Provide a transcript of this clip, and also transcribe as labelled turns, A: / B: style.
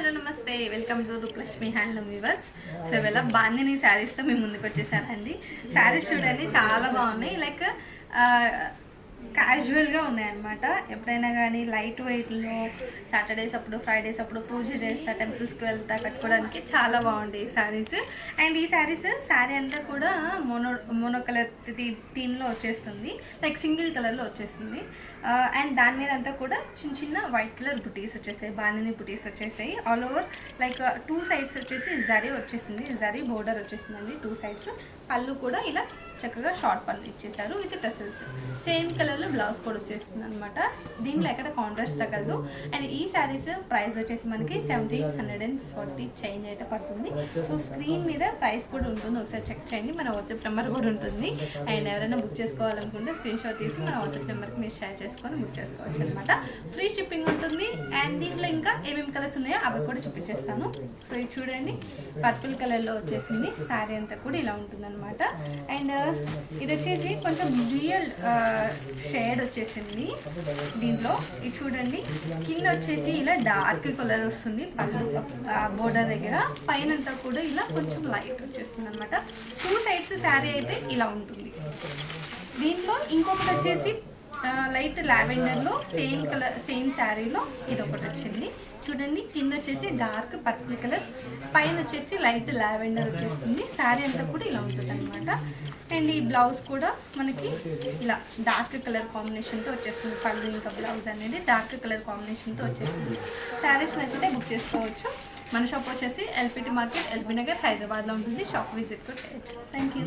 A: Hello నమస్తే. Welcome to Rupalakshmi handloom weavers so ఇవాళ బాందిని శారీస్తో మేము ముందుకు వచ్చేసానండి. శారీస్ చూడండి చాలా బాగున్నాయి. లైక్ uh, క్యాజువల్గా ఉన్నాయన్నమాట. ఎప్పుడైనా కానీ లైట్ వెయిట్లో సాటర్డేస్ అప్పుడు ఫ్రైడేస్ అప్పుడు పూజ చేస్తా టెంపుల్స్కి వెళ్తా కట్టుకోవడానికి చాలా బాగుంది ఈ శారీస్ అండ్ ఈ శారీస్ శారీ అంతా కూడా మోనో మోనో కలర్ థీమ్లో వచ్చేస్తుంది. లైక్ సింగిల్ కలర్లో వచ్చేస్తుంది. Uh, అండ్ దాని మీద అంతా కూడా చిన్న చిన్న వైట్ కలర్ బుటీస్ వచ్చేసాయి బాందిని బుటీస్ వచ్చేసాయి. All over like two sides వచ్చేసి జరీ వచ్చేసింది. జరీ బోర్డర్ వచ్చేసిందండి టూ సైడ్స్ పళ్ళు కూడా ఇలా చక్కగా షార్ట్ పళ్ళు ఇచ్చేసారు విత్ టెసల్స్ సేమ్ కలర్ కలర్లో బ్లౌజ్ కూడా వచ్చేస్తుంది అనమాట దీంట్లో ఎక్కడ కాంట్రాస్ట్ తగ్గదు. అండ్ ఈ శారీస్ ప్రైస్ వచ్చేసి మనకి seventeen hundred and forty change అయితే పడుతుంది. సో స్క్రీన్ మీద ప్రైస్ కూడా ఉంటుంది. ఒకసారి చెక్ చేయండి. మన వాట్సాప్ నెంబర్ కూడా ఉంటుంది. అండ్ ఎవరైనా బుక్ చేసుకోవాలనుకుంటే స్క్రీన్ షాట్ తీసి మన వాట్సాప్ నెంబర్కి మీరు షేర్ చేసుకొని బుక్ చేసుకోవచ్చు అనమాట ఫ్రీ షిప్పింగ్ ఉంటుంది. అండ్ దీంట్లో ఇంకా ఏమేమి కలర్స్ ఉన్నాయో అవి కూడా చూపించేస్తాను. సో ఇది చూడండి. పర్పుల్ కలర్లో వచ్చేసింది. శారీ అంతా కూడా ఇలా ఉంటుంది అనమాట అండ్ ఇది వచ్చేసి కొంచెం రియల్ షేడ్ వచ్చేసింది. దీంట్లో ఇది చూడండి కింద వచ్చేసి ఇలా డార్క్ కలర్ వస్తుంది. పళ్ళు బోర్డర్ దగ్గర. పైన అంతా కూడా ఇలా కొంచెం లైట్ వచ్చేస్తుంది అనమాట టూ సైడ్స్ శారీ అయితే ఇలా ఉంటుంది. దీంట్లో ఇంకొకటి వచ్చేసి లైట్ లావెండర్లో సేమ్ కలర్ సేమ్ శారీలో ఇది ఒకటి వచ్చింది. చూడండి కింద వచ్చేసి డార్క్ పర్పుల్ కలర్ పైన వచ్చేసి లైట్ లావెండర్ వచ్చేస్తుంది. శారీ అంతా కూడా ఇలా ఉంటుంది అనమాట అండ్ ఈ బ్లౌజ్ కూడా మనకి ఇలా డార్క్ కలర్ కాంబినేషన్తో వచ్చేస్తుంది. పళ్ళు ఇంకా బ్లౌజ్ అనేది డార్క్ కలర్ కాంబినేషన్తో వచ్చేస్తుంది. శారీస్ నచ్చితే బుక్ చేసుకోవచ్చు. మన షాప్ వచ్చేసి ఎల్పిటి మార్కెట్ ఎల్బీ నగర్ హైదరాబాద్లో ఉంటుంది. షాప్ విజిట్ కూడా చేయొచ్చు. Thank you